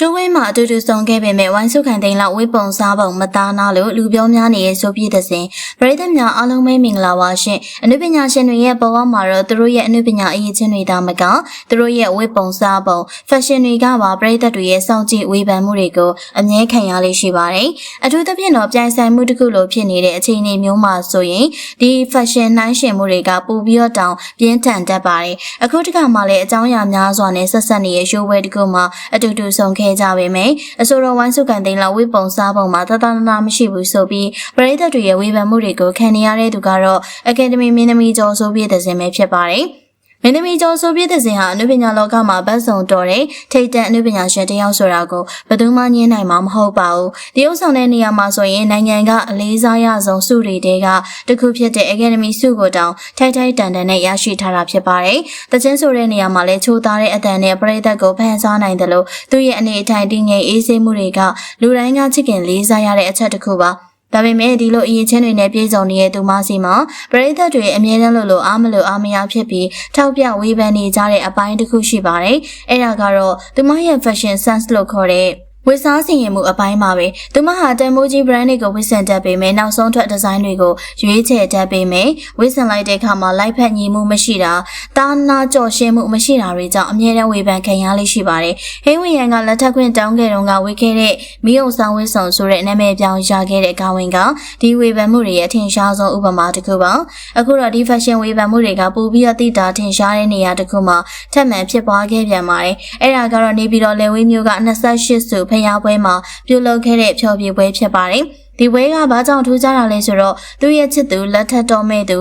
ရှိုးဝဲမှာအတူတူဆောင်ခဲ့ပေမဲ့ဝိုင်းစုခံသိန်းလောက်ဝိပုံစားပုံမသားနာလို့လူပြောများနေတဲ့ဆိုပြည့်တဲ့စဉ်ပရိသတ်များအားလုံးပဲမင်္ဂလာပါရှင်အနုပညာရှင်တွေရဲ့ဘဝမှာတော့သူတို့ရဲ့အနုပညာအရေးချင်းတွေဒါမကသူတို့ရဲ့ဝိပုံစားပုံဖက်ရှင်တွေကပါပရိသတ်တွေရဲ့စောင့်ကြည့်ဝေဖန်မှုတွေကိုအမြဲခံရလေးရှိပါတယ်အထူးသဖြင့်တော့ပြိုင်ဆိုင်မှုတစ်ခုလိုဖြစ်နေတဲ့အခြေအနေမျိုးမှာဆိုရင်ဒီဖက်ရှင်နှိုင်းရှင်မှုတွေကပိုပြီးတော့တောင်ပြင်းထန်တတ်ပါတယ်အခုတခါမှလည်းအကြောင်းအရာများစွာနဲ့ဆက်ဆက်နေတဲ့ရှိုးဝဲတစ်ခုမှာအတူတူဆောင်ခဲ့ကြပေမယ့်အဆိုတော်ဝိုင်းစုကန်သိန်းလောက်ဝိပုံစားပုံမှာတသနာမရှိဘူးဆိုပြီးပရိသတ်တွေရဲ့ဝေဖန်မှုတွေကိုခံနေရတဲ့သူကတော့အကယ်ဒမီမင်းသမီးကျော်ဆိုပြည့်တဲ့စင်ပဲဖြစ်ပါတယ်မ င်းသမီးကျော်ဆိုပြည့်တဲ့စင်ဟာအနုပညာလောကမှာဗတ်စုံတော်တဲ့ထိတ်တန့်အနုပညာရှင်တစ်ယောက်ဆိုတာကိုဘယ်သူမှညင်းနိုင်မှာမဟုတ်ပါဘူး။ဒီဥဆောင်တဲ့နေရာမှာဆိုရင်နိုင်ငံကအလေးစားရဆုံးစုတွေတဲကတစ်ခုဖြစ်တဲ့ Academy စုကိုတောင်ထိုက်ထိုက်တန်တန်နဲ့ရရှိထားတာဖြစ်ပါတယ်။တချင်းဆိုတဲ့နေရာမှာလည်းချိုးသားတဲ့အတန်နဲ့ပရိသတ်ကိုဖန်ဆားနိုင်တယ်လို့သူ့ရဲ့အနေအထိုင်တည်ငြိမ်အေးဆေးမှုတွေကလူတိုင်းကချစ်ခင်လေးစားရတဲ့အချက်တစ်ခုပါ။ ဒါပေမဲ့ဒီလိုအရေးချင်းတွေနဲ့ပြည်စုံနေတဲ့သူမစီမှာပရိသတ်တွေအမြဲတမ်းလို့လို့အားမလို့အားမရဖြစ်ပြီးထောက်ပြဝေဖန်နေကြတဲ့အပိုင်းတစ်ခုရှိပါတယ်။အဲ့ဒါကတော့သူမရဲ့ fashion sense လို့ခေါ်တဲ့ ဝစ်စားစီရင်မှုအပိုင်းမှာပဲသူမဟာတန်မိုးကြီး brand တွေကိုဝစ်ဆင်တတ်ပေမဲ့နောက်ဆုံးထွက်ဒီဇိုင်းတွေကိုရွေးချယ်တတ်ပေမဲ့ဝစ်ဆင်လိုက်တဲ့အခါမှာလိုက်ဖက်ညီမှုမရှိတာတာနာကြော်ရှင်းမှုမရှိတာတွေကြောင့်အမြဲတမ်းဝေဖန်ခံရလိမ့်ရှိပါတယ်ဟင်းဝီယန်ကလက်ထပ်ခွင့်တောင်းခဲ့တုန်းကဝေခဲ့တဲ့မီးုံဆောင်ဝစ်ဆောင်ဆိုတဲ့နာမည်ပြောင်းရခဲ့တဲ့ကာဝင်ကဒီဝေဖန်မှုတွေရဲ့အထင်ရှားဆုံးဥပမာတစ်ခုပါအခုတော့ဒီ fashion ဝေဖန်မှုတွေကပိုပြီးတော့တိတာထင်ရှားတဲ့နေရာတစ်ခုမှာထပ်မံဖြစ်ပွားခဲ့ပြန်ပါတယ်အဲ့ဒါကတော့နေပြည်တော်လေဝင်းမျိုးက28စုဖျားပွဲမှာပြုလုပ်ခဲ့တဲ့ဖျော်ဖြေပွဲဖြစ်ပါတယ်။ဒီပွဲကဘာကြောင့်ထူးခြားတာလဲဆိုတော့သူ့ရဲ့ချစ်သူလက်ထက်တော်မဲ့သူ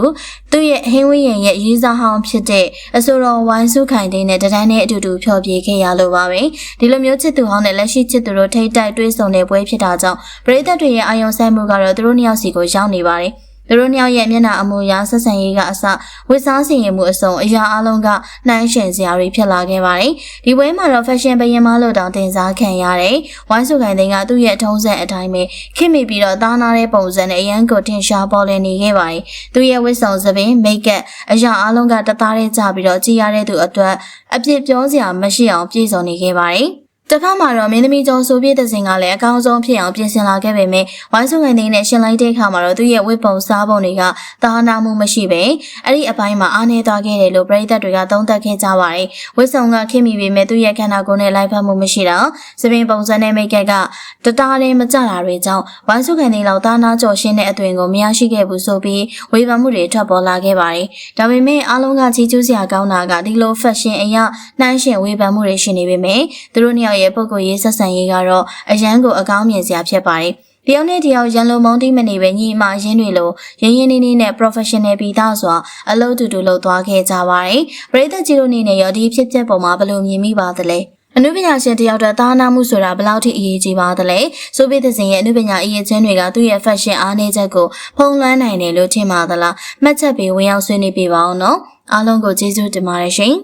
သူ့ရဲ့ဟင်းဝင်းရင်ရဲ့ရေးစားဟောင်းဖြစ်တဲ့အဆိုတော်ဝိုင်းစုခိုင်တဲ့နဲ့တဒန်းနဲ့အတူတူဖျော်ဖြေခဲ့ရလို့ပါပဲ။ဒီလိုမျိုးချစ်သူဟောင်းနဲ့လက်ရှိချစ်သူတို့ထိတ်တိုက်တွေးဆုံတဲ့ပွဲဖြစ်တာကြောင့်ပရိသတ်တွေရဲ့အာယုံဆိုင်မှုကတော့သူတို့နှစ်ယောက်စီကိုရောက်နေပါတယ်။ သူတို့နှစ်ယောက်ရဲ့မျက်နှာအမူအရာဆက်ဆံရေးကအစဝစ်စားစီရင်မှုအစုံအရာအလုံးကနှိုင်းရှင်စရာတွေဖြစ်လာခဲ့ပါတယ်။ဒီပွဲမှာတော့ fashion ဘရင်မလို့တောင်တင်စားခံရတယ်။ဝိုင်းစုခိုင်သိန်းကသူ့ရဲ့ထုံးစံအတိုင်းပဲခင်မိပြီးတော့သားနာတဲ့ပုံစံနဲ့အရန်ကိုတင်ရှားပေါ်လည်နေခဲ့ပါတယ်။သူ့ရဲ့ဝစ်ဆောင်စပင် make up အရာအလုံးကတသားတဲ့ကြပြီးတော့ကြည်ရတဲ့သူအတွက်အပြစ်ပြောစရာမရှိအောင်ပြည့်စုံနေခဲ့ပါတယ်။ တစ်ခါမှတော့မင်းသမီးကျော်ဆိုပြည့်တဲ့စင်ကလည်းအကောင်းဆုံးဖြစ်အောင်ပြင်ဆင်လာခဲ့ပေမဲ့ဝိုင်းစုငိုင်းသိန်းနဲ့ရှင်လိုက်တဲ့အခါမှာတော့သူ့ရဲ့ဝစ်ပုံစားပုံတွေကသာနာမှုမရှိပဲအဲ့ဒီအပိုင်းမှာအားနည်းသွားခဲ့တယ်လို့ပရိသတ်တွေကသုံးသပ်ခဲ့ကြပါတယ်ဝစ်ဆောင်ကခင်မိပေမဲ့သူ့ရဲ့ခန္ဓာကိုယ်နဲ့လိုက်ဖက်မှုမရှိတော့စပင်ပုံစံနဲ့မိတ်ကက်ကတသားလေးမကြတာတွေကြောင့်ဝိုင်းစုငိုင်းသိန်းလောက်သာနာကျော်ရှင်းတဲ့အသွင်ကိုမရရှိခဲ့ဘူးဆိုပြီးဝေဖန်မှုတွေထွက်ပေါ်လာခဲ့ပါတယ်ဒါပေမဲ့အားလုံးကချီးကျူးစရာကောင်းတာကဒီလို fashion အရာနှိုင်းရှင်ဝေဖန်မှုတွေရှိနေပေမဲ့သူတို့နှစ်ယောက်ရဲ့ပုံကိုယ်ရေးဆက်ဆံရေးကတော့အရန်ကိုအကောင်းမြင်စရာဖြစ်ပါတယ်။တယောက်နဲ့တယောက်ရန်လိုမုန်းတိမနေပဲညီမရင်းတွေလိုရင်းရင်းနှီးနှီးနဲ့ professional ပြီးသားစွာအလုပ်တူတူလုပ်သွားခဲ့ကြပါတယ်။ပရိသတ်ကြီးတို့အနေနဲ့ရောဒီဖြစ်ပျက်ပုံမှာဘယ်လိုမြင်မိပါသလဲ။အနုပညာရှင်တယောက်တည်းသားနာမှုဆိုတာဘယ်လောက်ထိအရေးကြီးပါသလဲဆိုပြီးတဲ့စဉ်ရဲ့အနုပညာအရေးချင်းတွေကသူ့ရဲ့ fashion အားနည်းချက်ကိုဖုံးလွှမ်းနိုင်တယ်လို့ထင်ပါသလားမှတ်ချက်ပေးဝင်ရောက်ဆွေးနွေးပြပါအောင်နော်အားလုံးကိုကျေးဇူးတင်ပါတယ်ရှင်